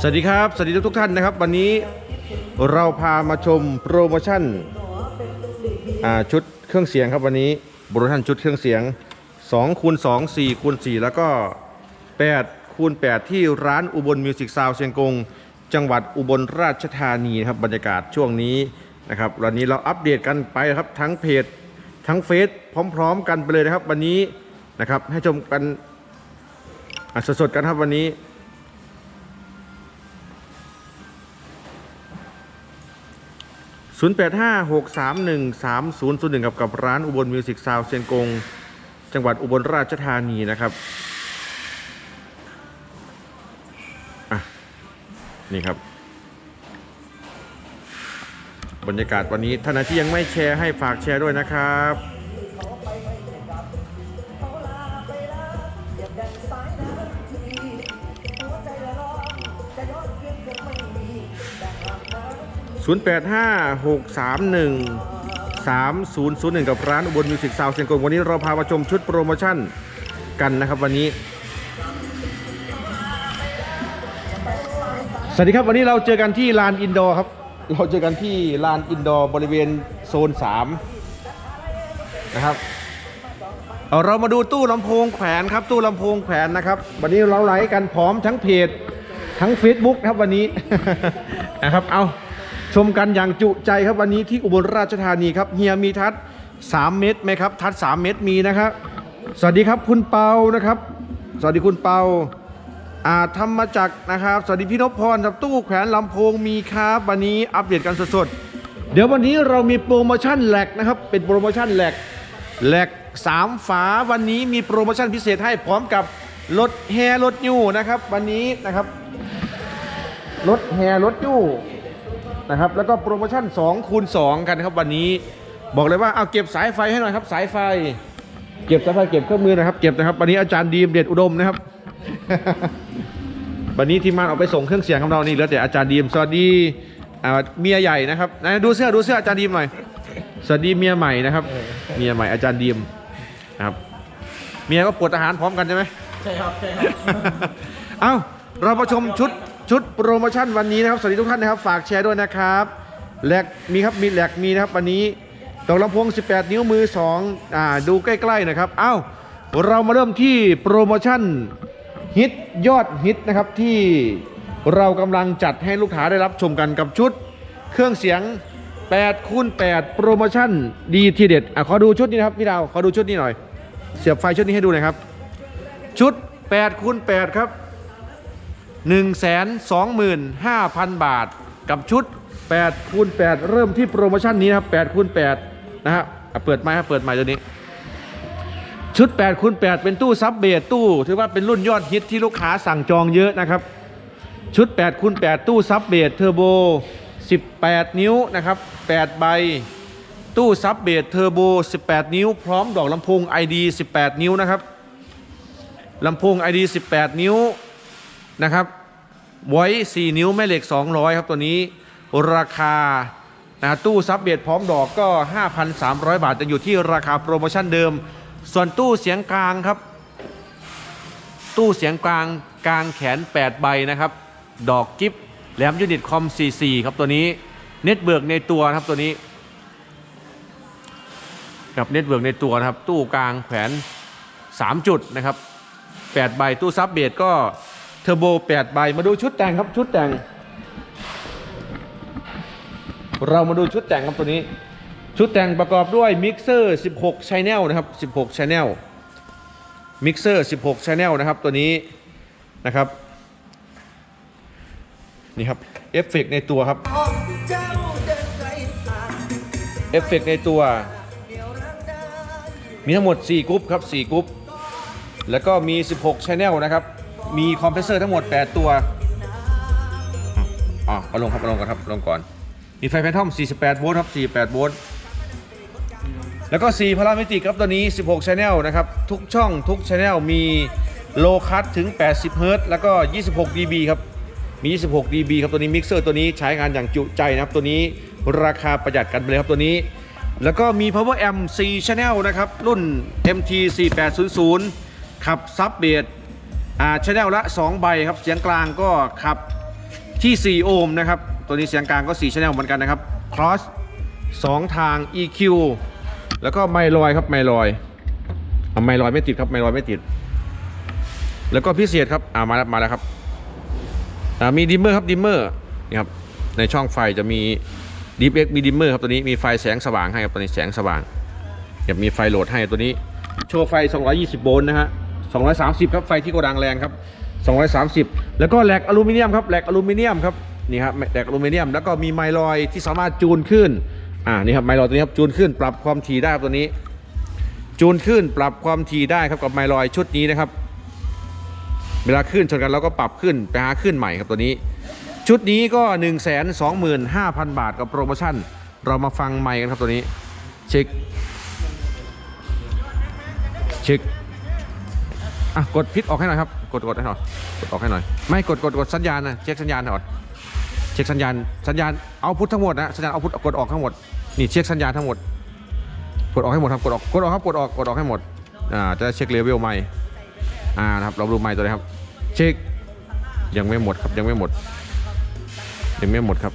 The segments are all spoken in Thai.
สวัสดีครับ สวัสดีทุกๆท่านนะครับ วันนี้เราพามาชมโปรโมชั่นอ่าชุดเครื่องเสียงครับวันนี้โปรโมชั่นชุดเครื่องเสียง2คูณ2 4คูณ4แล้วก็8คูณ8ที่ร้านอุบลมิวสิกซาวเชียงกง จังหวัดอุบลราชธานีนะครับบรรยากาศช่วงนี้นะครับวันนี้เราอัปเดตกันไปนะครับทั้งเพจทั้งเฟซพร้อม ๆ กันไปเลยนะครับ วันนี้นะครับให้ชมกัน อะสดๆกันครับวันนี้ 0856313001 กับกับร้านอุบลมิวสิกซาวเชียงกง จังหวัดอุบลราชธานีนะครับอะนี่ครับ บรรยากาศวันนี้ท่านที่ยังไม่แชร์ให้ฝากแชร์ด้วยนะครับ 0856313001 กับร้านอุบลมิวสิกซาวเชียงกงวันนี้เราพามาชมชุดโปรโมชั่นกันนะครับวันนี้ สวัสดีครับวันนี้เราเจอกันที่ลานอินดอร์ครับ เราเจอกันที่ลานอินดอร์บริเวณโซน 3 นะครับเอาเรามาดูตู้ลำโพงแขวนครับ ตู้ลำโพงแขวนนะครับ วันนี้เราไลฟ์กันพร้อมทั้งเพจทั้ง Facebook ครับวันนี้ นะครับเอา ชมกันอย่างจุใจครับวันนี้ที่อุบลราชธานีครับเฮียมีทัด 3 เม็ดไหมครับ ทัด 3 เม็ดมีนะครับสวัสดีครับคุณเปานะครับ สวัสดีคุณเปาอ่าทำมาจากนะครับ สวัสดีพี่นพพรครับตู้แขวนลำโพงมีครับวันนี้อัปเดตกันสดๆเดี๋ยววันนี้เรามีโปรโมชั่นแหลกนะครับ เป็นโปรโมชั่นแหลกแหลกสามฝาวันนี้มีโปรโมชั่นพิเศษให้พร้อมกับรถแฮรถยูนะครับ วันนี้นะครับรถแฮรถยู นะครับแล้วก็โปรโมชั่น2คูณ2กันครับวันนี้บอกเลยว่าเอาเก็บสายไฟให้หน่อยครับสายไฟ เก็บสายไฟเก็บเครื่องมือนะครับ เก็บนะครับวันนี้อาจารย์ดีมเด็ดอุดมนะครับ วันนี้ทีมงานออกไปส่งเครื่องเสียงของเรานี่เหลือแต่อาจารย์ดีมสวัสดีอ่าเมียใหญ่นะครับไหนดูเสื้อดูเสื้ออาจารย์ดีมหน่อยสวัสดีเมียใหม่นะครับ เมียใหม่อาจารย์ดีมนะครับ เมียก็ปวดอาหารพร้อมกันใช่ไหมใช่ครับใช่ครับเอ้าเรามาชมชุด ชุดโปรโมชั่นวันนี้นะครับสวัสดีทุกท่านนะครับ ฝากแชร์ด้วยนะครับแหลกมีครับมีแหลกมีนะครับวันนี้ดอกลำโพง 18 นิ้วมือ2อ่าดูใกล้ๆนะครับเอ้าเรามาเริ่มที่โปรโมชั่นฮิตยอดฮิตนะครับที่เรากำลังจัดให้ลูกค้าได้รับชมกันกับชุด เครื่องเสียง8คูณ8โปรโมชั่นดีทีเด็ดอะขอดูชุดนี้นะครับพี่ดาวขอดูชุดนี้หน่อย เสียบไฟชุดนี้ให้ดูหน่อยครับ ชุด8คูณ8ครับ 125,000 บาท กับชุด8คูณ8เริ่มที่โปรโมชั่นนี้นะครับ8คูณ8นะฮะเปิดไม้ครับเปิดไม้ตัวนี้ ชุด8คูณ8เป็นตู้ซับเบสตู้ ถือว่าเป็นรุ่นยอดฮิตที่ลูกค้าสั่งจองเยอะนะครับ ชุด8คูณ8ตู้ซับเบสเทอร์โบ 18 นิ้วนะครับ8ใบตู้ซับเบสเทอร์โบ 18 นิ้ว พร้อมดอกลำโพง ID 18 นิ้วนะครับลำโพง ID 18 นิ้ว นะครับไว้4นิ้วแม่เหล็ก 200 ครับ ตัวนี้ราคานะตู้ซับเบียดพร้อมดอกก็ 5,300 บาทจะอยู่ที่ราคาโปรโมชั่นเดิม ส่วนตู้เสียงกลางครับ ตู้เสียงกลางกลางแขน 8 ใบนะครับ ดอกกิฟแหลมยูนิตคอม 44 ครับตัวนี้เน็ตเบิร์กในตัวนะครับตัวนี้กับเน็ตเบิร์กในตัวนะครับ ตู้กลางแขวน 3 จุดนะครับ8ใบตู้ซับเบสก็ เทอร์โบ8ใบมาดูชุดแต่งครับชุดแต่ง เรามาดูชุดแต่งครับตัวนี้ ชุดแต่งประกอบด้วยมิกเซอร์16 Channel นะครับ 16 Channel มิกเซอร์16 Channel นะครับตัวนี้นะครับนี่ครับเอฟเฟกต์ในตัวครับเอฟเฟกต์ในตัว มีทั้งหมด 4กรุ๊ปครับ 4กรุ๊ปแล้วก็มี 16 Channel นะครับ มีคอมเพรสเซอร์ทั้งหมด 8 ตัวอะเอาลงครับเอาลงก่อนครับลงก่อน มีไฟแพนทอม 48 โวลต์ครับ 48 โวลต์ แล้วก็ 4 พารามิติครับตัวนี้ 16 Channel นะครับ ทุกช่องทุก Channel มีโลคัตถึง 80 เฮิร์ตแล้วก็ 26 dB ครับ มี 26 dB ครับ ตัวนี้มิกเซอร์ตัวนี้ใช้งานอย่างจุใจนะครับ ตัวนี้ราคาประหยัดกันไปเลยครับตัวนี้ แล้วก็มี power amp 4 channel นะครับ รุ่น MT 4800ขับซับเบส อ่าชแนลละ 2 ใบครับ เสียงกลางก็ขับที่ 4 โอห์มนะครับ ตัวนี้เสียงกลางก็4ชแนลเหมือนกันนะครับ cross 2 ทาง EQ แล้วก็ไมลอยครับไมลอยเอาไมลอยไม่ติดครับไมลอยไม่ติด แล้วก็พิเศษครับอ่ามาแล้วมาแล้วครับอ่ามีดิมเมอร์ครับดิมเมอร์นี่ครับในช่องไฟจะมีดีเอ็กมีดิมเมอร์ครับตัวนี้มีไฟแสงสว่างให้ครับตัวนี้แสงสว่างจะมีไฟโหลดให้ตัวนี้ โชว์ไฟ 220 โวลต์นะฮะ 230 ครับไฟที่โกดังแรงครับ 230 แล้วก็แหลกอลูมิเนียมครับแหลกอลูมิเนียมครับนี่ครับแหลกอลูมิเนียม แล้วก็มีไมลอยที่สามารถจูนขึ้นอ่านี่ครับไมลอยตัวนี้ครับจูนขึ้นปรับความถี่ได้ครับตัวนี้ จูนขึ้นปรับความถี่ได้ครับกับไมลอยชุดนี้นะครับ เวลาขึ้นชนกันเราก็ปรับขึ้นไปหาขึ้นใหม่ครับตัวนี้ ชุดนี้ก็ 1 2 5 0 0 0 บาทกับโปรโมชั่น เรามาฟังใหม่กันครับตัวนี้เช็คเช็ค อะกดพิษออกให้หน่อยครับ กดกดให้หน่อยกดออกให้หน่อย ไม่กดกดกดสัญญาณนะเช็คสัญญาณหน่อยเช็คสัญญาณสัญญาณเอาพุททั้งหมดนะสัญญาณเอาพุทกดออกทั้งหมดนี่เช็คสัญญาณทั้งหมด กดออกให้หมดครับกดออกกดออกครับกดออกกดออกให้หมดอ่าจะได้เช็คเลเวลใหม่อ่านะครับเราดูใหม่ตัวนี้ครับ เช็คยังไม่หมดครับยังไม่หมด ยังไม่หมดครับ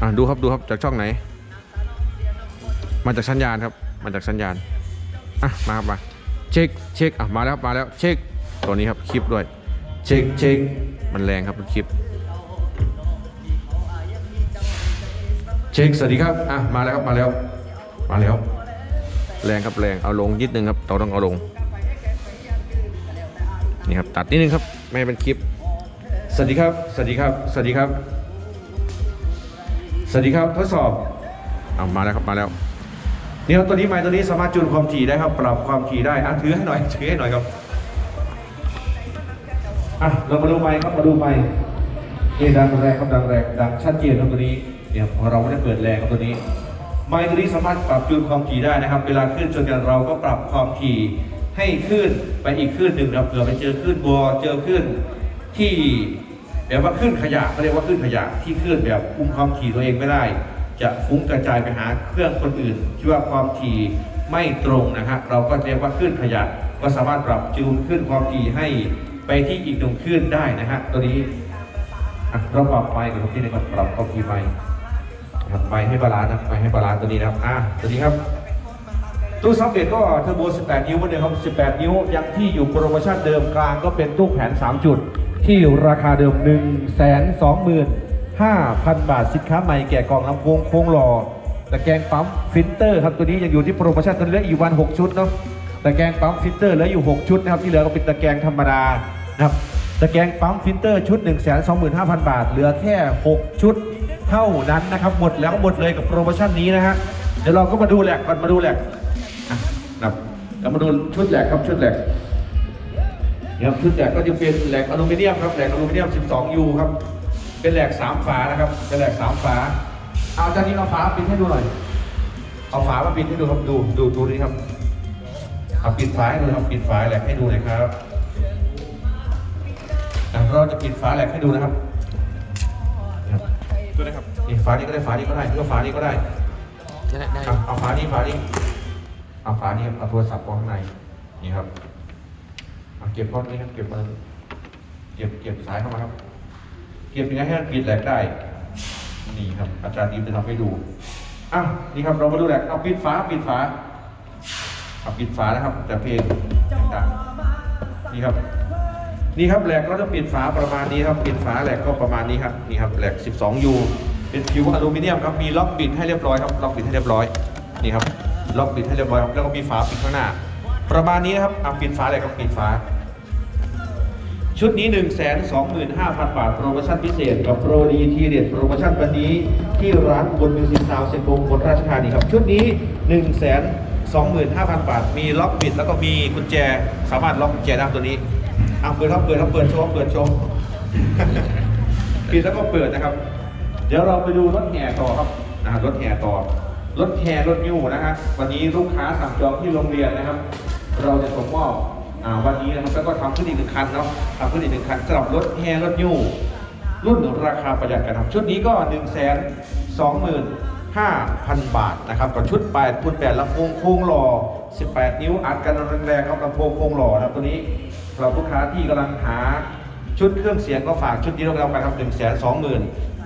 อ่าดูครับดูครับจากช่องไหน มาจากสัญญาณครับมาจากสัญญาณ อะมาครับมาเช็คเช็คอะมาแล้วมาแล้วเช็คตัวนี้ครับคลิปด้วย เช็คเช็คมันแรงครับคลิปเช็คสวัสดีครับอะมาแล้วครับมาแล้ว มาแล้ว แรงครับแรงเอาลงนิดนึงครับเราต้องเอาลงนี่ครับตัดนิดนึงครับไม่เป็นคลิปสวัสดีครับ สวัสดีครับ สวัสดีครับ สวัสดีครับทดสอบเอามาแล้วครับมาแล้ว นี่ครับตัวนี้ไม้ตัวนี้สามารถจูนความถี่ได้ครับ ปรับความถี่ได้อะถือให้หน่อยถือให้หน่อยครับอะเรามาดูไม้ครับมาดูไม้นี่ดังแรงครับดังแรงดังชัดเจนครับตัวนี้เนี่ยพอเราไม่ได้เปิดแรงครับตัวนี้ไม้ตัวนี้สามารถปรับจูนความถี่ได้นะครับ เวลาขึ้นชนกันเราก็ปรับความถี่ให้ขึ้นไปอีกขึ้นหนึ่งนะครับเผื่อไปเจอขึ้นบอเจอขึ้นที่แบบว่าขึ้นขยะเขาเรียกว่าขึ้นขยะที่ขึ้นแบบคุมความถี่ตัวเองไม่ได้ จะฟุ้งกระจายไปหาเครื่องคนอื่นที่ว่าความถี่ไม่ตรงนะฮะเราก็เรียกว่าขึ้นขยะก็สามารถปรับจูนขึ้นความถี่ให้ไปที่อีกหนึ่งขึ้นได้นะฮะตัวนี้เราปรับไปกับที่ในการปรับความถี่ไปครับไปให้บาลานซ์นะไปให้บาลานซ์ตัวนี้นะครับอะตัวนี้ครับตู้ซับเบตก็เทอร์โบ 18 นิ้วเหมือนเดิมครับ 18 นิ้ว ยังที่อยู่โปรโมชั่นเดิมกลางก็เป็นตู้แผน 3 จุด ที่ราคาเดิม 1 2 5 0 0 0 บาทสินค้าใหม่แก่กล่องลำโพงโค้งหล่อตะแกรงปั๊มฟิลเตอร์ครับตัวนี้ยังอยู่ที่โปรโมชั่นตัวนี้เหลืออีกวัน6ชุดเนาะตะแกรงปั๊มฟิลเตอร์เหลืออยู่ 6 ชุดนะครับที่เหลือก็เป็นตะแกรงธรรมดานะครับตะแกรงปั๊มฟิลเตอร์ชุด 1 2 5 0 0 0 บาท เหลือแค่ 6 ชุดเท่านั้นนะครับหมดแล้วหมดเลยกับโปรโมชั่นนี้นะฮะเดี๋ยวเราก็มาดูแหลกก่อนมาดูแหลกนะครับเรามาดูชุดแหลกครับชุดแหลกนี่ครับชุดแหลกก็จะเป็นแหลกอลูมิเนียมครับแหลกอลูมิเนียม 12U ครับ เป็นแหลกสามฝานะครับ เป็นแหลกสามฝา เอาจานนี้เอาฝาปิดให้ดูหน่อย เอาฝามาปิดให้ดูครับ ดู ดูดูนี่ครับเอาปิดฝาให้ดูครับ ปิดฝาแหลกให้ดูหน่อยครับอะเราจะปิดฝาแหลกให้ดูนะครับนี่ครับตัวนี้ครับนี่ฝานี้ก็ได้ ฝานี้ก็ได้หรือว่าฝานี้ก็ได้ได้ได้เอาเอาฝานี้ฝานี้ เอาฝานี้ครับเอาโทรศัพท์วางข้างใน นี่ครับเอาเก็บก้อนนี้ครับ เก็บมันเก็บ เก็บสายเข้ามาครับ เก็บยังไงให้มันปิดแหลกได้ นี่ครับ อาจารย์ดีมจะทำให้ดูอะนี่ครับเรามาดูแหลกเอาปิดฝาปิดฝาเอาปิดฝานะครับ แต่เพลงดังนี่ครับ นี่ครับแหลกก็จะปิดฝาประมาณนี้ครับ ปิดฝาแหลกก็ประมาณนี้ครับนี่ครับแหลก 12U เป็นผิวอลูมิเนียมครับมีล็อกปิดให้เรียบร้อยครับล็อกปิดให้เรียบร้อยนี่ครับล็อกปิดให้เรียบร้อยครับแล้วก็มีฝาปิดข้างหน้า ประมาณนี้นะครับเอาปิดฝาแหลกก็ปิดฝา ชุดนี้ 1 2 5 0 0 0 บาท โปรโมชั่นพิเศษกับโปรดีทีเด็ดโปรโมชั่นวันนี้ที่ร้านบนมิวสิกซาวเซ็นทรัลบนราชธานีครับ ชุดนี้ 1 2 5 0 0 0 บาท มีล็อกปิดแล้วก็มีกุญแจ สามารถล็อกกุญแจได้ตัวนี้อะเปิดครับเปิดครับเปิดโชว์เปิดโชว์ปิดแล้วก็เปิดนะครับ เดี๋ยวเราไปดูรถแห่ต่อครับนะรถแห่ต่อ รถแห่รถยูนะฮะวันนี้ลูกค้าสั่งจองที่โรงเรียนนะครับ เราจะส่งมอบ วันนี้นะครับก็ทำขึ้นอีกหนึ่งคันเนาะทำขึ้นอีกหนึ่งคันสำหรับรถแห่รถยูรุ่นราคาประหยัดกันครับชุดนี้ก็1นึ่งแสนสองหมื่น5,000บาทนะครับกับชุด8คูณ8ลำโพงโค้งหล่อ 18 นิ้วอัดกันแรงๆครับลำโพงโค้งหล่อนะครับตัวนี้สำหรับลูกค้าที่กำลังหาชุดเครื่องเสียงก็ฝากชุดนี้เราไปครับ1 2 5 0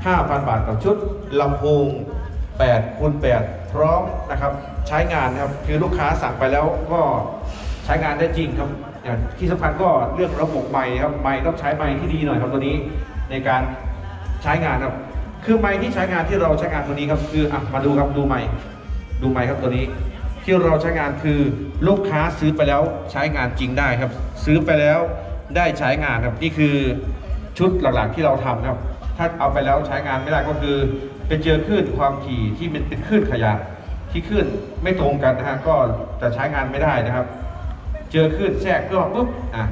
0 0บาทกับชุดลำโพง8คูณ8พร้อมนะครับใช้งานนะครับคือลูกค้าสั่งไปแล้วก็ ใช้งานได้จริงครับอย่างที่สำคัญก็เรื่องระบบไมค์ครับไมค์ต้องใช้ไมค์ที่ดีหน่อยครับตัวนี้ในการใช้งานครับ คือไม้ที่ใช้งานที่เราใช้งานตัวนี้ครับคืออะมาดูครับดูไม้ดูไม้ครับตัวนี้ ที่เราใช้งานคือลูกค้าซื้อไปแล้วใช้งานจริงได้ครับ ซื้อไปแล้วได้ใช้งานครับนี่คือชุดหลักๆที่เราทำครับ ถ้าเอาไปแล้วใช้งานไม่ได้ก็คือไปเจอคลื่นความถี่ที่เป็นคลื่นขยะที่คลื่นไม่ตรงกันนะฮะก็จะใช้งานไม่ได้นะครับ เจอคลื่นแทรกก็ปุ๊บอะ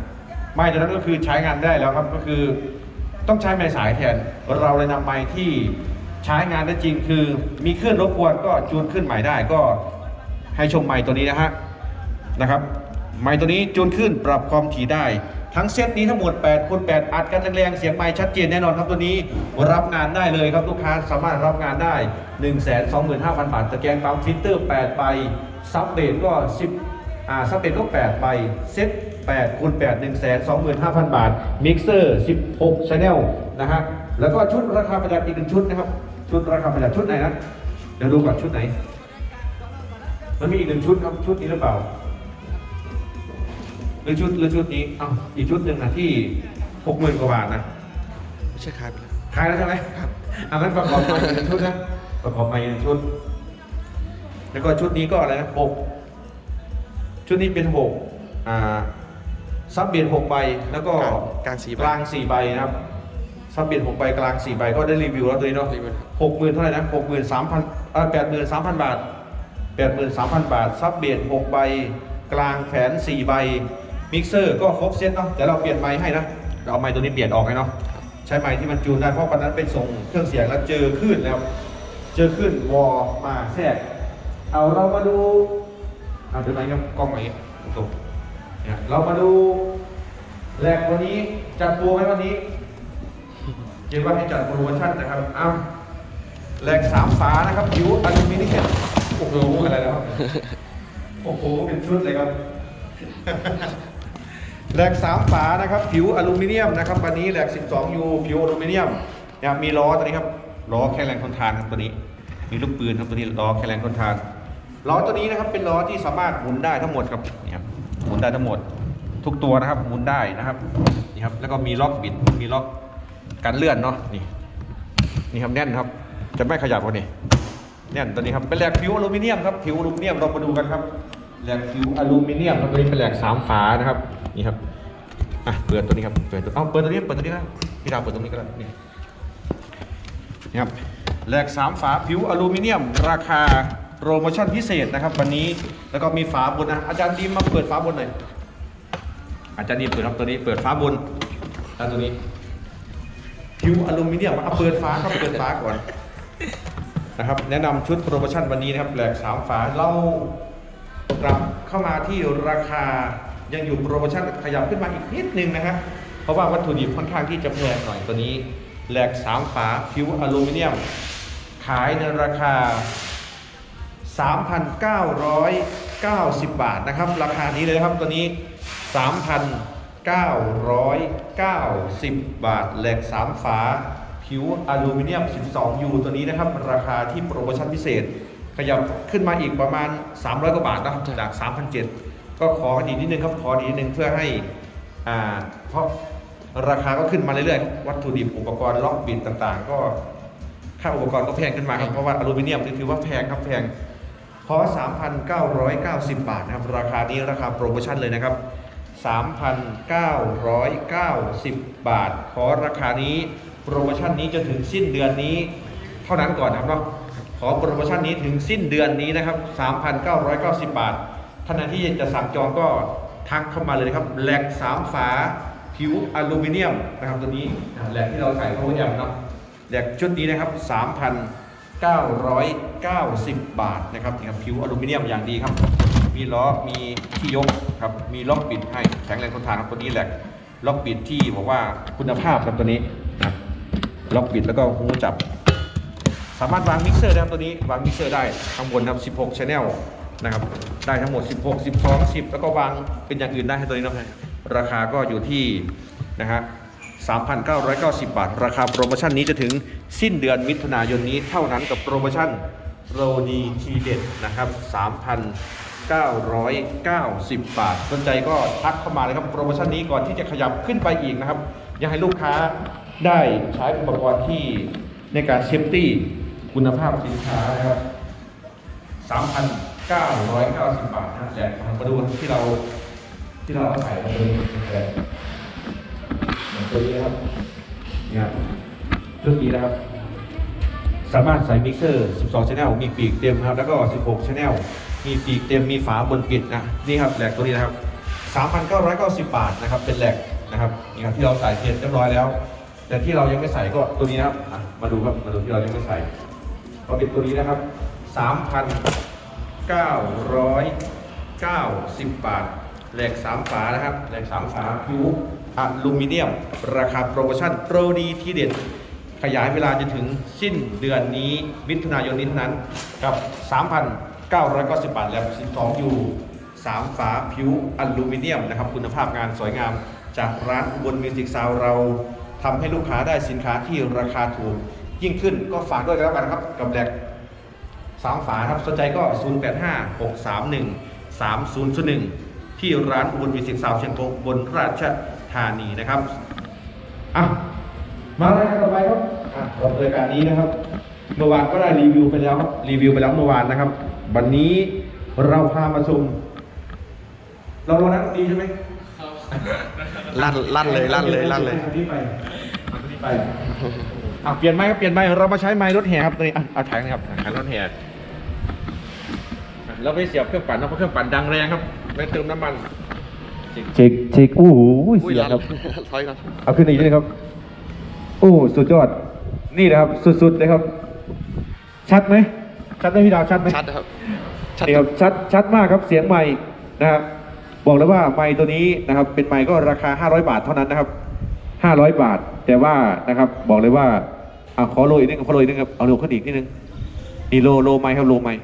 ไม้ตัวนั้นก็คือใช้งานได้แล้วครับก็คือต้องใช้ไม้สายแทนเราเลยนำไม้ที่ใช้งานได้จริงคือ มีเคลื่อนรบกวนก็จูนขึ้นใหม่ได้ก็ให้ชมไม้ตัวนี้นะฮะนะครับ ไม้ตัวนี้จูนขึ้นปรับความถี่ได้ ทั้งเซตนี้ทั้งหมด8คูณ8อัดกันแรงๆเสียงไม้ชัดเจนแน่นอนครับตัวนี้รับงานได้เลยครับลูกค้าสามารถรับงานได้ 1 2 5 0 0 0 บาทตะแกรงปั๊มฟิลเตอร์8ใบซับเบสก็ 10 อ่าสเปนก็8ใบเซต8คูณ8 1 2 5 0 0 0 บาท มิกเซอร์ 16ชแนลนะฮะ แล้วก็ชุดราคาประหยัดอีกหนึ่งชุดนะครับ ชุดราคาประหยัดชุดไหนนะ เดี๋ยวดูก่อนชุดไหน มันมีอีกหนึ่งชุดครับชุดนี้หรือเปล่า หรือชุดหรือชุดนี้อ้าวอีกชุดหนึ่งนะที่หกหมื่นกว่าบาทนะ ไม่ใช่ขายไปแล้ว ขายแล้วใช่ไหมครับอันนั้นประกอบมาอีกหนึ่งชุดนะ ประกอบมาอีกหนึ่งชุด แล้วก็ชุดนี้ก็อะไรนะหก ชุดนี้เป็นหกอ่าซับเบียนหกใบแล้วก็กลางสี่ใบกลางสี่ใบนะครับซับเบียนหกใบกลางสี่ใบก็ได้รีวิวแล้วตัวนี้เนาะรีวิวครับหกหมื่นเท่าไหร่นะหกหมื่นสามพันเออแปดหมื่นสามพันบาทแปดหมื่นสามพันบาทซับเบียนหกใบ กลางแผนสี่ใบมิกเซอร์ก็ครบเซตเนาะเดี๋ยวเราเปลี่ยนไม้ให้นะเราเอาไม้ตัวนี้เปลี่ยนออกให้เนาะใช้ไม้ที่มันจูนได้เพราะวันนั้นไปส่งเครื่องเสียงแล้วเจอคลื่นแล้ว เจอคลื่นวอมาแทรกเอาเรามาดู เอาดูไหมครับกล้องไหนตรงเนี่ยเรามาดูแหลกวันนี้จัดโปรไหมวันนี้เรียกว่าให้จัดโปรโมชั่นนะครับอ้าวแหลกสามฝานะครับผิวอลูมิเนียมโอ้โหอะไรนะครับโอ้โหเป็นชุดเลยครับแหลกสามฝานะครับ ผิวอลูมิเนียมนะครับวันนี้แหลก 12 ยูผิวอลูมิเนียมนะครับมีล้อตัวนี้ครับล้อแข็งแรงทนทานครับตัวนี้ มีลูกปืนครับตัวนี้ล้อแข็งแรงทนทาน ล้อตัวนี้นะครับเป็นล้อที่สามารถหมุนได้ทั้งหมดครับนี่ครับหมุนได้ทั้งหมด ทุกตัวนะครับหมุนได้นะครับนี่ครับแล้วก็มีล็อกบิดมีล็อกกันเลื่อนเนาะนี่นี่ครับแน่นครับ จะไม่ขยับวันนี้แน่นตัวนี้ครับเป็นแหลกผิวอลูมิเนียมครับผิวอลูมิเนียมเรามาดูกันครับแหลกผิวอลูมิเนียมครับตัวนี้เป็นแหลกสามฝานะครับนี่ครับอะเปิดตัวนี้ครับเปิดตัวเอ้าเปิดตัวนี้เปิดตัวนี้ก็ได้พี่ดาวเปิดตรงนี้ก็ได้นี่นี่ครับแหลกสามฝาผิวอลูมิเนียมราคา โปรโมชั่นพิเศษนะครับ วันนี้แล้วก็มีฝาบนนะอาจารย์ดีมมาเปิดฝาบนหน่อยอาจารย์ดีมเปิดครับตัวนี้เปิดฝาบนด้านตัวนี้ผิวอลูมิเนียมเอาเปิดฝาครับเปิดฝาก่อนนะครับ แนะนำชุดโปรโมชั่นวันนี้นะครับแหลกสามฝาเรากลับเข้ามาที่ราคายังอยู่โปรโมชั่นขยับขึ้นมาอีกนิดนึงนะครับเพราะว่าวัตถุดิบค่อนข้างที่จะแพงหน่อยตัวนี้แหลกสามฝาผิวอลูมิเนียมขายในราคา 3,990 บาทนะครับ ราคานี้เลยครับตัวนี้ 3,990 บาทแหลกสามฝา ผิวอลูมิเนียม 12ยูตัวนี้นะครับ ราคาที่โปรโมชั่นพิเศษ ขยับขึ้นมาอีกประมาณ 300 กว่าบาทเนอะจาก 3,700 ก็ขอดีนิดนึงครับ ขอดีนิดนึงเพื่อให้อ่าเพราะราคาก็ขึ้นมาเรื่อยๆ วัตถุดิบอุปกรณ์ล็อกบิดต่างๆ ก็ค่าอุปกรณ์ก็แพงขึ้นมาครับ เพราะว่าอลูมิเนียมนี่ถือว่าแพงครับแพง ขอ 3,990 บาทนะครับ ราคานี้ราคาโปรโมชั่นเลยนะครับ 3,990 บาท ขอราคานี้โปรโมชั่นนี้จนถึงสิ้นเดือนนี้เท่านั้นก่อนนะครับเนาะขอโปรโมชั่นนี้ถึงสิ้นเดือนนี้นะครับ 3,990 บาท ท่านที่จะสั่งจองก็ทักเข้ามาเลยนะครับแหลกสามฝาผิวอลูมิเนียมนะครับตัวนี้แหลกที่เราใส่โปรแอมเนาะแหลกชุดนี้นะครับ 3,000 990 บาทนะครับนี่ครับผิวอลูมิเนียมอย่างดีครับ มีล้อมีที่ยกครับมีล็อกปิดให้แข็งแรงทนทานครับตัวนี้แหลกล็อกปิดที่บอกว่าคุณภาพครับตัวนี้ล็อกปิดแล้วก็หูจับ สามารถวางมิกเซอร์ได้ครับตัวนี้วางมิกเซอร์ได้ข้างบนครับ16 channel นะครับได้ทั้งหมด 16 12 10 แล้วก็วางเป็นอย่างอื่นได้ให้ตัวนี้นาะราคาก็อยู่ที่นะฮะ 3,990 บาท ราคาโปรโมชั่นนี้จะถึงสิ้นเดือนมิถุนายนนี้เท่านั้นกับโปรโมชั่นโรดีทีเด็ดนะครับ 3,990 บาท สนใจก็ทักเข้ามาเลยครับโปรโมชั่นนี้ก่อนที่จะขยับขึ้นไปอีกนะครับ อยากให้ลูกค้าได้ใช้อุปกรณ์ที่ในการเซฟตี้คุณภาพสินค้านะครับ 3,990 บาทนะแหละมาดูที่เราที่เราเอาใส่มาดูเลย ตัวนี้ครับนี่ยชุดนี้นะครับ สามารถใส่มิกเซอร์ 12 channel มีปีกเต็มนะครับ แล้วก็ 16 channel มีปีกเต็มมีฝาบนปิดนะนี่ครับแหลกตัวนี้นะครับ 3,990 บาทนะครับ เป็นแหลกนะครับนี่ครับที่เราใส่เสร็จเรียบร้อยแล้ว แต่ที่เรายังไม่ใส่ก็ตัวนี้นะครับมาดูครับมาดูที่เรายังไม่ใส่ก็เป็นตัวนี้นะครับ 3,990 บาทแหลก3ฝานะครับแหลก3ฝาผิว อลูมิเนียม ราคาโปรโมชั่นโปรดีที่เด็ดขยายเวลาจนถึงสิ้นเดือนนี้มิถุนายนนี้เท่านั้นกับ 3,990 บาทแล้ว12ยู3ฝาผิวอลูมิเนียมนะครับคุณภาพงานสวยงาม จากร้านอุบลมิวสิกซาวเราทำให้ลูกค้าได้สินค้าที่ราคาถูก ยิ่งขึ้นก็ฝากด้วยกันแล้วกันครับ กับแหลกสามฝาครับสนใจก็ 0 8 5 6 3 1 3 0 0 1 ที่ร้านอุบลมิวสิกซาวเชียงกงบนราช ธานีนะครับอะมารายการต่อไปครับอะกับรายการนี้นะครับ เมื่อวานก็ได้รีวิวไปแล้วครับรีวิวไปแล้วเมื่อวานนะครับ วันนี้เราพามาชมเราเรานักดนตรีใช่ไหมลั่นลั่นเลยลั่นเลยลั่นเลยอาตัวนี้ไปเอาตัวนี้ไปอะเปลี่ยนไม้ครับเปลี่ยนไม้เรามาใช้ไม้รถแห่ครับตัวนี้อะเอาถ่ายนะครับถ่ายรถแห่อะเราไปเสียบเครื่องปั่นนะเพราะเครื่องปั่นดังแรงครับไม่เติมน้ำมัน เช็คเช็คอู้หูอุ้ยลั่นถอยก่อนเอาขึ้นอีกนิดนึงครับ โอ้สุดยอด นี่นะครับ สุดๆเลยครับ ชัดไหม ชัดไหมพี่ดาวชัดไหมชัดนะครับ ชัดนี่ครับชัดชัดมากครับ เสียงใหม่นะครับ บอกเลยว่าไมค์ตัวนี้นะครับ เป็นไมค์ก็ราคา 500 บาทเท่านั้นนะครับ 500 บาท แต่ว่านะครับ บอกเลยว่าอะขอโลอีกนิดนึงขอโลอีกนิดนึงครับ เอาโลขึ้นอีกนิดนึง นี่โลโลไมค์ครับโลไมค์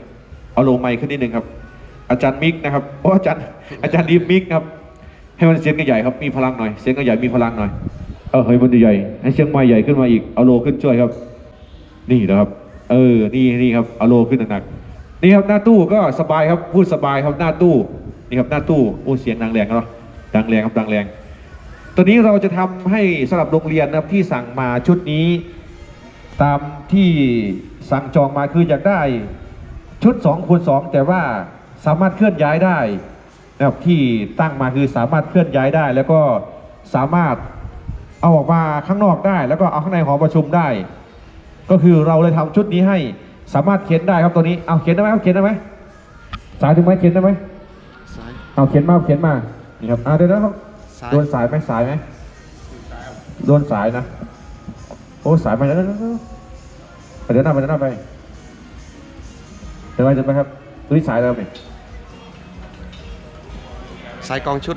เอาโลไมค์ขึ้นนิดนึงครับ อาจารย์มิกนะครับโอ้อาจารย์อาจารย์ดีมมิกครับ ให้มันเสียงใหญ่ๆครับมีพลังหน่อยเสียงใหญ่มีพลังหน่อยเออเฮ้ยมันใหญ่ให้เสียงไม้ใหญ่ขึ้นมาอีกเอาโลขึ้นช่วยครับ นี่นะครับ เออนี่นี่ครับเอาโลขึ้นหนักๆนี่ครับหน้าตู้ก็สบายครับพูดสบายครับหน้าตู้นี่ครับหน้าตู้โอ้เสียงดังแรงเนาะดังแรงครับดังแรงตัวนี้เราจะทำให้สำหรับโรงเรียนนะครับที่สั่งมาชุดนี้ ตามที่สั่งจองมาคืออยากได้ชุด2คูณ2แต่ว่าสามารถเคลื่อนย้ายได้ นะครับที่ตั้งมาคือสามารถเคลื่อนย้ายได้ แล้วก็สามารถเอาออกมาข้างนอกได้ แล้วก็เอาข้างในหอประชุมได้ ก็คือเราเลยทำชุดนี้ให้สามารถเขียนได้ครับตัวนี้เอาเขียนได้ไหมครับเขียนได้ไหมสายถึงไหมเขียนได้ไหมซ้ายเอาเขียนมาเขียนมานี่ครับอ่าเดี๋ยวนะครับซ้ายโดนสายไหมสายไหมโดนสายนะโอ้สายไปแล้วไปเดินหน้าไปเดินหน้าไปเดินไปเดินไปครับตัวนี้สายแล้วนี่ ซ้ายกองชุด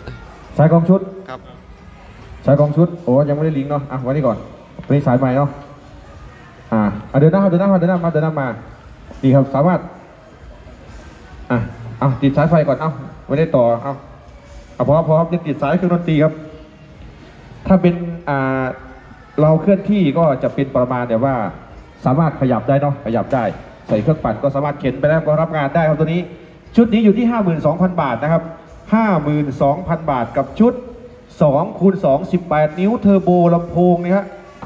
สายกองชุด ครับ สายกองชุด โอ้ยังไม่ได้ลิงก์เนาะ อะไว้นี่ก่อนตัวนี้สายใหม่เนาะ อ่าอะเดินหน้าเดินหน้ามาเดินหน้ามาเดินหน้ามา ดีครับ สามารถ อะอะติดสายไฟก่อน เอ้าไม่ได้ต่อ เอ้าเอาพอพอครับยังติดสายเครื่องดนตรีครับ ถ้าเป็น อ่า เราเคลื่อนที่ก็จะเป็นประมาณแบบว่า สามารถขยับได้เนาะ ขยับได้ ใส่เครื่องปั่นก็สามารถเข็นไปแล้วก็รับงานได้ครับตัวนี้ ชุดนี้อยู่ที่ 52,000 บาทนะครับ 52,000 บาทกับชุด2คูณ2 18 นิ้วเทอร์โบลำโพงนะฮะ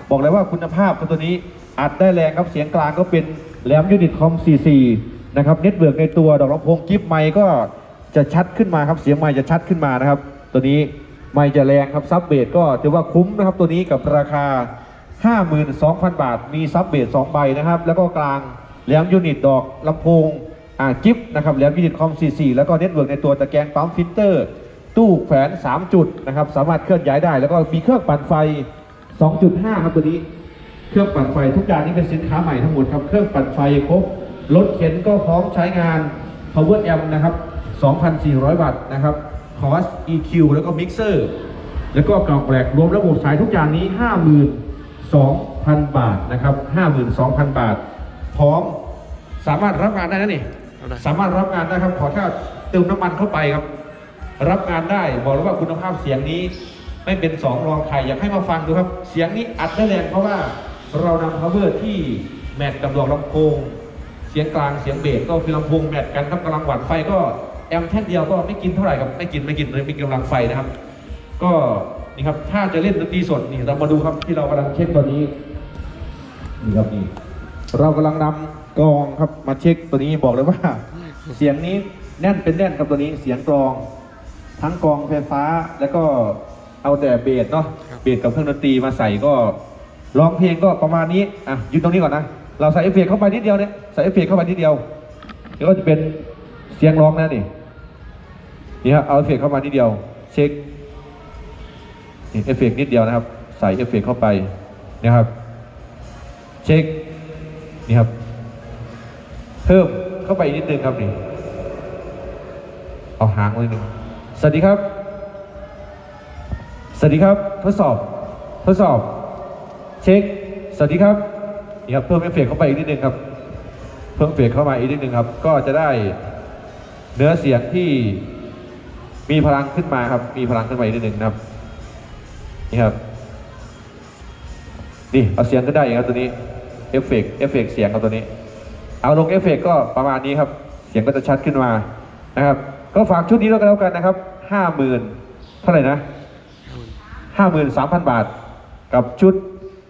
บอกเลยว่าคุณภาพตัวนี้อัดได้แรงครับเสียงกลางก็เป็นแหลมยูนิตคอม44นะครับเน็ตเวิร์กในตัวดอกลำโพงกิฟต์ไมก็จะชัดขึ้นมาครับเสียงไมจะชัดขึ้นมานะครับ ตัวนี้ไมจะแรงครับซับเบสก็ถือว่าคุ้มนะครับตัวนี้กับราคา 52,000 บาท มีซับเบส2ใบนะครับ แล้วก็กลางแหลมยูนิตดอกลำโพง อ่าจิ๊บนะครับแหลมยูนิตคอม 44 แล้วก็เน็ตเวิร์กในตัวตะแกรงปั๊มฟิลเตอร์ ตู้แขวน 3 จุดนะครับ สามารถเคลื่อนย้ายได้ แล้วก็มีเครื่องปั่นไฟ 2.5 ครับตัวนี้ เครื่องปั่นไฟทุกอย่างนี้เป็นสินค้าใหม่ทั้งหมดครับ เครื่องปั่นไฟครบ รถเข็นก็พร้อมใช้งาน power amp นะครับ 2,400 วัตต์นะครับ cos EQ แล้วก็ mixer แล้วก็กล่องแปลกรวมระบบสายทุกอย่างนี้ 52,000 บาทนะครับ 52,000 บาท พร้อมสามารถรับงานได้นะนี่ สามารถรับงานได้ครับ ขอแค่เติมน้ำมันเข้าไปครับ รับงานได้บอกเลยว่าคุณภาพเสียงนี้ ไม่เป็นสองรองใครอยากให้มาฟังดูครับ เสียงนี้อัดได้แรงเพราะว่าเรานำ power ที่แมทกับดอกลำโพงเสียงกลางเสียงเบสก็คือลำโพงแมทกันครับกำลังหวัดไฟก็แอมแท่นเดียวก็ไม่กินเท่าไหร่ครับไม่กินไม่กินเลยไม่กินกำลังไฟนะครับ ก็นี่ครับถ้าจะเล่นดนตรีสดนี่เรามาดูครับที่เรากำลังเช็คตอนนี้นี่ครับนี่เรากำลังนำ กลองครับมาเช็คตัวนี้บอกเลยว่า เสียงนี้แน่นเป็นแน่นครับตัวนี้เสียงกลอง ทั้งกลองไฟฟ้าแล้วก็เอาแต่เบสเนาะเบสกับเครื่องดนตรีมาใส่ก็ร้องเพลงก็ประมาณนี้อะยืนตรงนี้ก่อนนะเราใส่เอฟเฟกต์เข้าไปนิดเดียวเนี่ยใส่เอฟเฟกต์เข้าไปนิดเดียวเดี๋ยวก็จะเป็นเสียงร้องนะนี่นี่ครับเอาเอฟเฟกต์เข้ามานิดเดียว เช็คนี่เอฟเฟกต์นิดเดียวนะครับ ใส่เอฟเฟกต์เข้าไปนะครับ เช็คนี่ครับ เพิ่มเข้าไปอีกนิดนึงครับนี่เอาหางไว้หนึ่งสวัสดีครับ สวัสดีครับ ทดสอบ ทดสอบ เช็ค สวัสดีครับนี่ครับเพิ่มเอฟเฟกต์เข้าไปอีกนิดนึงครับ เพิ่มเอฟเฟกต์เข้ามาอีกนิดนึงครับ ก็จะได้เนื้อเสียงที่มีพลังขึ้นมาครับ มีพลังขึ้นมาอีกนิดนึงนะครับ นี่ครับ นี่เอาเสียงก็ได้เองครับตัวนี้ เอฟเฟกต์เอฟเฟกต์เสียงครับตัวนี้ เอาลงเอฟเฟกต์ก็ประมาณนี้ครับ เสียงก็จะชัดขึ้นมานะครับ ก็ฝากชุดนี้แล้วกันแล้วกันนะครับห้าหมื่นเท่าไหร่นะห้าหมื่นสามพันบาท กับชุด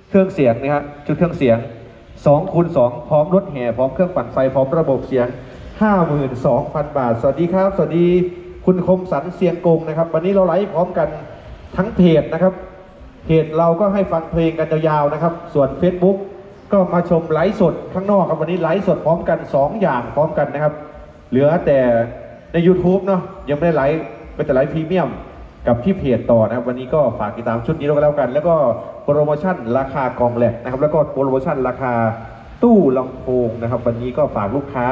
เครื่องเสียงนะฮะชุดเครื่องเสียงสองคูณสองพร้อมรถแห่พร้อมเครื่องปั่นไฟพร้อมระบบเสียงห้าหมื่นสองพันบาท สวัสดีครับ สวัสดีคุณคมสันเสียงกงนะครับ วันนี้เราไลฟ์พร้อมกันทั้งเพจนะครับเพจเราก็ให้ฟังเพลงกันยาวๆนะครับ ส่วน Facebook ก็มาชมไลฟ์สดข้างนอกครับวันนี้ไลฟ์สดพร้อมกัน 2 อย่างพร้อมกันนะครับ เหลือแต่ใน YouTube เนาะยังไม่ได้ไลฟ์เป็นแต่ไลฟ์พรีเมียมกับที่เพจต่อนะครับ วันนี้ก็ฝากติดตามชุดนี้แล้วกัน แล้วก็โปรโมชั่นราคากองแหลกนะครับ แล้วก็โปรโมชั่นราคาตู้ลำโพงนะครับ วันนี้ก็ฝากลูกค้า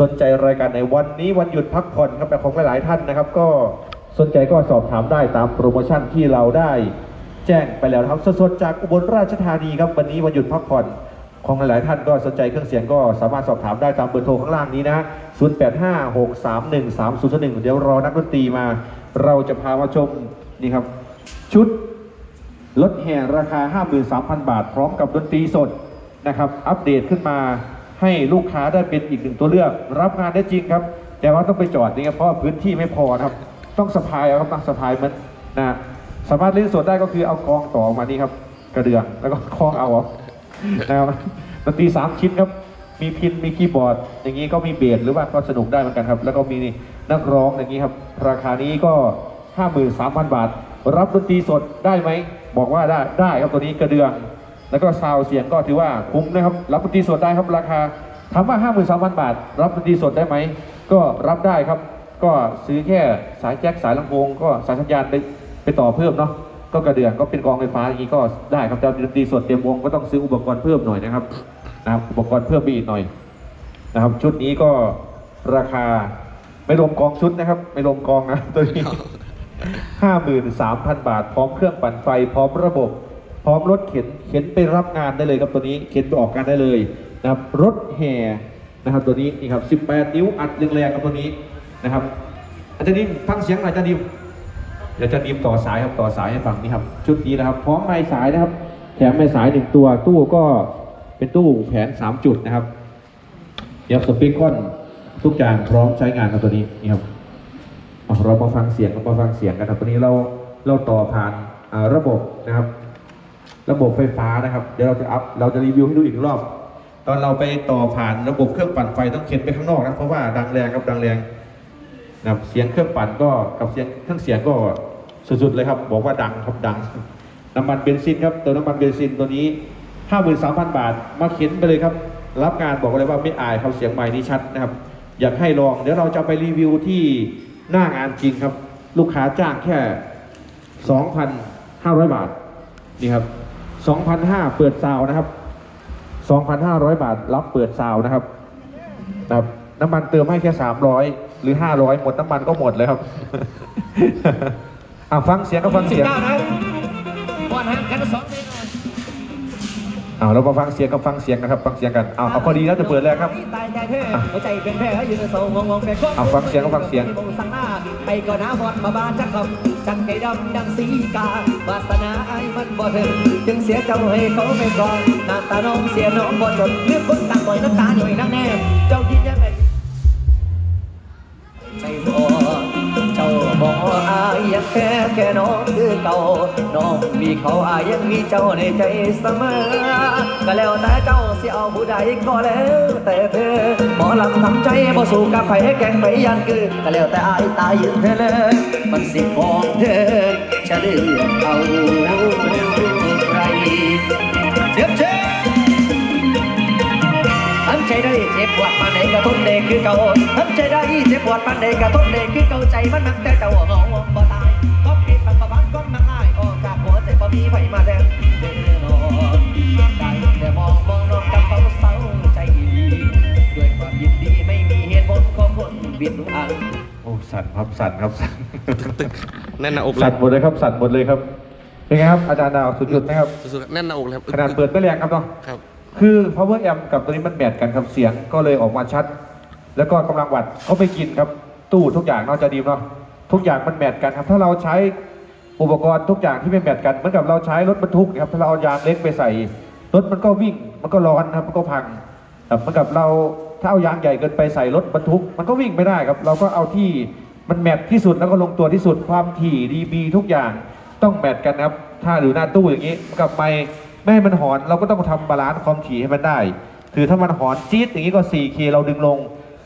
สนใจรายการในวันนี้วันหยุดพักผ่อนครับแต่ของหลายๆท่านนะครับ ก็สนใจก็สอบถามได้ตามโปรโมชั่นที่เราได้ แจ้งไปแล้วนะครับสดๆจากอุบลราชธานีครับวันนี้วันหยุดพักผ่อนของหลายท่านก็สนใจเครื่องเสียงก็สามารถสอบถามได้ตามเบอร์โทรข้างล่างนี้นะ0856313001 เดี๋ยวรอนักดนตรีมา เราจะพามาชมนี่ครับ ชุดรถแห่ราคา 53,000 บาท พร้อมกับดนตรีสดนะครับ อัปเดตขึ้นมาให้ลูกค้าได้เป็นอีกหนึ่งตัวเลือก รับงานได้จริงครับ แต่ว่าต้องไปจอดนี่ครับเพราะพื้นที่ไม่พอครับ ต้องสะพายเอาครับต้องสะพายมันนะ สามารถเล่นสดได้ก็คือเอากองต่อมานี่ครับ กระเดื่องแล้วก็คล้องเอานะครับดนตรีสามชิ้นครับ มีพินมีคีย์บอร์ด อย่างนี้ก็มีเบสหรือว่าก็สนุกได้เหมือนกันครับ แล้วก็มีนักร้องอย่างนี้ครับ ราคานี้ก็53,000บาท รับดนตรีสดได้ไหมบอกว่าได้ได้ครับตัวนี้กระเดื่อง แล้วก็ซาว์เสียงก็ถือว่าคุ้มนะครับ รับดนตรีสดได้ครับราคาถามว่า53,000บาท รับดนตรีสดได้ไหมก็รับได้ครับ ก็ซื้อแค่สายแจ็คสายลำโพงก็สายสัญญาณ ไปต่อเพิ่มเนาะก็กระเดื่องก็เป็นกองไฟฟ้าอย่างนี้ก็ได้ครับแต่ดนตรีสดเต็มวงก็ต้องซื้ออุปกรณ์เพิ่มหน่อยนะครับนะครับอุปกรณ์เพิ่มไปอีกหน่อยนะครับ ชุดนี้ก็ราคาไม่รวมกองชุดนะครับ ไม่รวมกองนะตัวนี้ห้าหมื่นสามพันบาท พร้อมเครื่องปั่นไฟ พร้อมระบบ พร้อมรถเข็นเข็นไปรับงานได้เลยครับตัวนี้เข็นไปออกงานได้เลยนะครับ รถแห่นะครับ ตัวนี้นี่ครับ18นิ้วอัดแรงๆครับตัวนี้นะครับอาจารย์ดิมฟังเสียงหน่อยอาจารย์ดิม เดี๋ยวจารย์ดิมต่อสายครับต่อสายให้ฟังนี่ครับ ชุดนี้นะครับ พร้อมไม้สายนะครับ แถมไม้สายหนึ่งตัว ตู้ก็เป็นตู้แผนสามจุดนะครับ เดี๋ยวสปีกคอนทุกอย่างพร้อมใช้งานครับตัวนี้นี่ครับเรามาฟังเสียงเรามาฟังเสียงกันครับตัวนี้เราเราต่อผ่านระบบนะครับ ระบบไฟฟ้านะครับ เดี๋ยวเราจะอัพเราจะรีวิวให้ดูอีกรอบ ตอนเราไปต่อผ่านระบบเครื่องปั่นไฟต้องเข็นไปข้างนอกนะเพราะว่าดังแรงครับดังแรง นะครับเสียงเครื่องปั่นก็กับเสียงเครื่องเสียงก็สุดๆเลยครับ บอกว่าดังครับดัง น้ำมันเบนซินครับเติมน้ำมันเบนซินตัวนี้53,000 บาท มาเข็นไปเลยครับ รับงานบอกเลยว่าไม่อายครับเสียงใหม่นี้ชัดนะครับ อยากให้ลองเดี๋ยวเราจะไปรีวิวที่หน้างานจริงครับ ลูกค้าจ้างแค่ 2,500 บาทนี่ครับ2,500เปิดซาวนะครับ 2,500 บาทรับเปิดซาวน์นะครับนะครับน้ำมันเติมให้แค่ 300 หรือ500หมดน้ำมันก็หมดเลยครับ อะฟังเสียงก็ฟังเสียง 19นะก่อนห่างกันสองเพลงหน่อยเอาเรามาฟังเสียงกับฟังเสียงนะครับ ฟังเสียงกันเอาเอาพอดีแล้วจะเปิดแล้วครับ ตายใจแพ้หัวใจเป็นแพ้ยืนโซ่งงงเป็นเอาฟังเสียงเอาฟังเสียงมงสังหน้าไปก่อนหน้าฮอดมาบานจักคำจังใจดำดังสีกาวาสนาไอ้มันบ่ถึงจึงเสียเจ้าให้เขาไปก่อนหน้าตาน้องเสียน้องบ่จนเลือกคนต่างบ่อยน้ำตาหน่อยนักแน่เจ้ายิ้มยังไง ใจบ่เจ้าบ่อายยังแค่แค่น้องคือเก่าน้องมีเขาอายยังมีเจ้าในใจเสมอ ก็แล้วแต่เจ้าสิเอาผู้ใดก็แล้วแต่เธอหมอลำทำใจบ่สู้กับไผแกงไปยันคือ ก็แล้วแต่อายตายยืนเธอเลย มันสิของเธอจะเลือกเอาใครเจ็บเจ็บำใจได้เจ็บปวดปานใดก็ทนได้คือเก่าทำใจได้เจ็บปวดปานใดก็ทนได้คือเก่าใจมันนักแต่เจ้าเหงาบ่ตายก็ปิดปังประบานก็มักง่ายออกจากหัวใจบ่มีไผมาแทนเดินนอนได้แต่มองมองนอนกับเขาเศร้าใจดีด้วยความยินดีไม่มีเหตุผลของคนบิดอังโอ้สั่นครับสั่นครับสั่นตึกแน่นหน้าอกเลสั่ยนหมดเลยครับสั่นหมดเลยครับเป็นไงครับอาจารย์ดาวสุดยอดไหมครับสุดๆแน่นหน้าอกเลยครับขนาดเปิดก็แรงครับเนาะครับ คือ power amp กับตัวนี้มันแมทกันครับเสียงก็เลยออกมาชัด แล้วก็กำลังวัดเขาไปกินครับ ตู้ทุกอย่างนอกจะดีเนาะทุกอย่างมันแมทกันครับ ถ้าเราใช้อุปกรณ์ทุกอย่างที่ไม่แมทกันเหมือนกับเราใช้รถบรรทุกนะครับถ้าเราเอายางเล็กไปใส่รถมันก็วิ่งมันก็ร้อนนะครับมันก็พังครับเหมือนกับเราถ้าเอายางใหญ่เกินไปใส่รถบรรทุก มันก็วิ่งไม่ได้ครับ เราก็เอาที่มันแมทที่สุดแล้วก็ลงตัวที่สุดความถี่ดีบีทุกอย่างต้องแมทกันครับ ถ้าหรือหน้าตู้อย่างนี้กับไม ไม่ให้มันหอนเราก็ต้องทำบาลานซ์ความถี่ให้มันได้ คือถ้ามันหอนจี๊ดอย่างนี้ก็ 4K เราดึงลง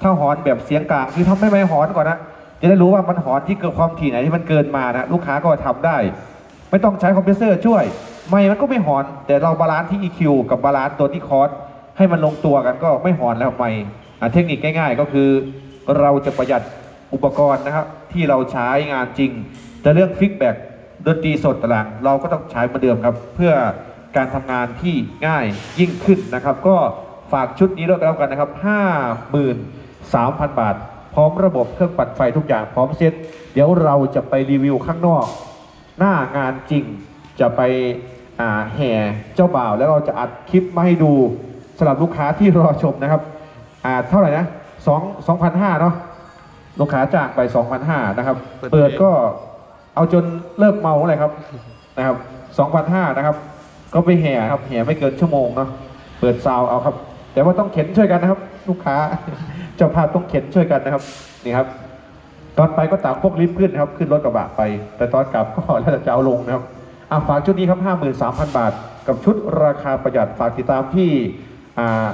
ถ้าหอนแบบเสียงกลางคือทำให้ไม่หอนก่อนนะจะได้รู้ว่ามันหอนที่เกินความถี่ไหนที่มันเกินมานะลูกค้าก็ทำได้ ไม่ต้องใช้คอมเพรสเซอร์ช่วย ไม่มันก็ไม่หอน แต่เราบาลานซ์ที่ EQ กับบาลานซ์ตัวที่คอร์สให้มันลงตัวกันก็ไม่หอนแล้วไม่เทคนิคง่าย ๆ ก็คือเราจะประหยัดอุปกรณ์นะครับที่เราใช้งานจริง แต่เรื่องฟิกแบ็กดนตรีสดต่างเราก็ต้องใช้เหมือนเดิมครับ เพื่อ การทำงานที่ง่ายยิ่งขึ้นนะครับ ก็ฝากชุดนี้ด้วยกันแล้วกันนะครับ 53,000 บาท พร้อมระบบเครื่องปั่นไฟทุกอย่างพร้อมเซ็ตเดี๋ยวเราจะไปรีวิวข้างนอก หน้างานจริงจะไปอ่าแห่เจ้าบ่าวแล้วเราจะอัดคลิปมาให้ดูสำหรับลูกค้าที่รอชมนะครับอ่าเท่าไหร่นะสองสองพันห้าเนาะลูกค้าจ้างไปสองพันห้านะครับ เปิดเปิดเพลงก็เอาจนเลิกเมาเลยครับนะครับสองพันห้านะครับ ก็ไปแห่ครับแห่ไม่เกินชั่วโมงเนาะเปิดซาวเอาครับ แต่ว่าต้องเข็นช่วยกันนะครับ ลูกค้าเจ้าภาพต้องเข็นช่วยกันนะครับนี่ครับ ตอนไปก็ตามพวกลิฟต์ขึ้นครับ ขึ้นรถกระบะไป แต่ตอนกลับก็แล้วจะเอาลงนะครับอ่าฝากชุดนี้ครับ53,000บาท กับชุดราคาประหยัดฝากติดตามที่อ่า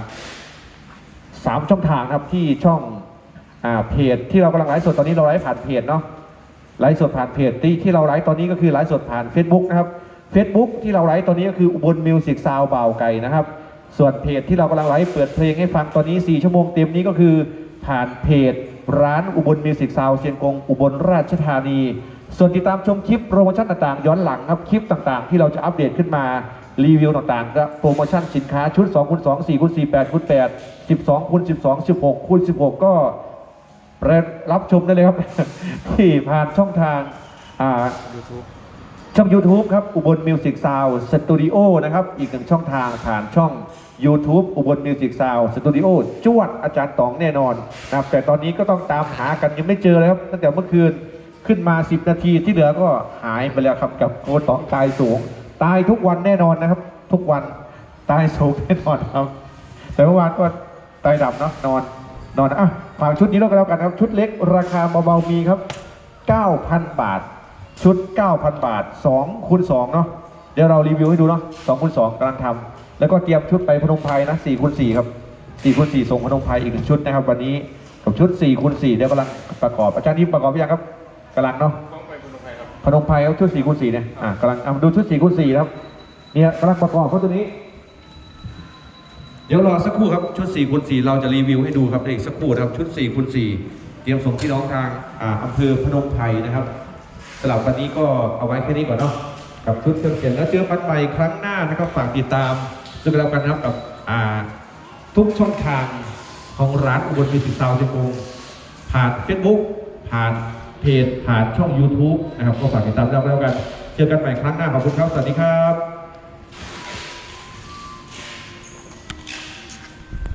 สามช่องทางครับที่ช่องอ่าเพจที่เรากำลังไลฟ์สดตอนนี้เราไลฟ์ผ่านเพจเนาะไลฟ์สดผ่านเพจที่ที่เราไลฟ์ตอนนี้ก็คือไลฟ์สดผ่าน Facebook นะครับ Facebook ที่เราไลฟ์ตอนนี้ก็คืออุบลมิวสิกซาวบ่าวไก่นะครับ ส่วนเพจที่เรากำลังไลฟ์เปิดเพลงให้ฟังตอนนี้ 4 ชั่วโมงเต็มนี้ก็คือผ่านเพจร้านอุบลมิวสิกซาวเชียงกงอุบลราชธานี ส่วนติดตามชมคลิปโปรโมชั่นต่างๆ ย้อนหลังครับคลิปต่างๆ ที่เราจะอัปเดตขึ้นมารีวิวต่างๆก็โปรโมชั่นสินค้าชุด2คูณ2 4คูณ4 8คูณ8 12คูณ12 16คูณ16 ก็รับชมได้เลยครับ ที่ผ่านช่องทางอ่า YouTube ช่อง YouTube ครับ อุบลมิวสิกซาวสตูดิโอนะครับ อีกหนึ่งช่องทางผ่านช่อง YouTube อุบลมิวสิกซาวสตูดิโอจวดอาจารย์ตองแน่นอนนะครับแต่ตอนนี้ก็ต้องตามหากันยังไม่เจอเลยครับ ตั้งแต่เมื่อคืนขึ้นมา 10 นาทีที่เหลือก็หายไปแล้วครับกับโคตองตายสูง ตายทุกวันแน่นอนนะครับ ทุกวันตายสูงแน่นอนครับ แต่เมื่อวานก็ตายดับเนาะนอนนอนอะฝากชุดนี้แล้วกันแล้วกันครับ ชุดเล็กราคาเบาๆมีครับ 9,000 บาท ชุด 9,000 บาท2คูณ2เนาะเดี๋ยวเรารีวิวให้ดูเนาะ2คูณ2กำลังทำแล้วก็เตรียมชุดไปพนมไพรนะ4คูณ4ครับ4คูณ4ส่งพนมไพรอีกหนึ่งชุดนะครับวันนี้กับชุด4คูณ4เดี๋ยวกำลังประกอบอาจารย์นิ่มประกอบหรือยังครับกำลังเนาะพนมไพรครับชุด4คูณ4เนี่ยอะกำลังอะมาดูชุด4คูณ4นะครับเนี่ยกำลังประกอบเพราะตัวนี้ เดี๋ยวรอสักครู่ครับชุด4คูณ4เราจะรีวิวให้ดูครับอีกสักครู่นะครับชุด4คูณ4เตรียมส่งพี่น้องทางอ่าอำเภอพนมไพรนะครับสำหรับวันนี้ก็เอาไว้แค่นี้ก่อนเนาะกับชุดเครื่องเสียงแล้วเจอกันใหม่ครั้งหน้านะครับฝากติดตามด้วยกันแล้วกันนะครับกับทุกช่องทางของร้านอุบลมิสิกซาวด์เชียงกงผ่าน Facebook ผ่านเพจผ่านช่อง YouTube นะครับก็ฝากติดตามด้วยกันแล้วกัน เจอกันใหม่ครั้งหน้าขอบคุณครับ สวัสดีครับ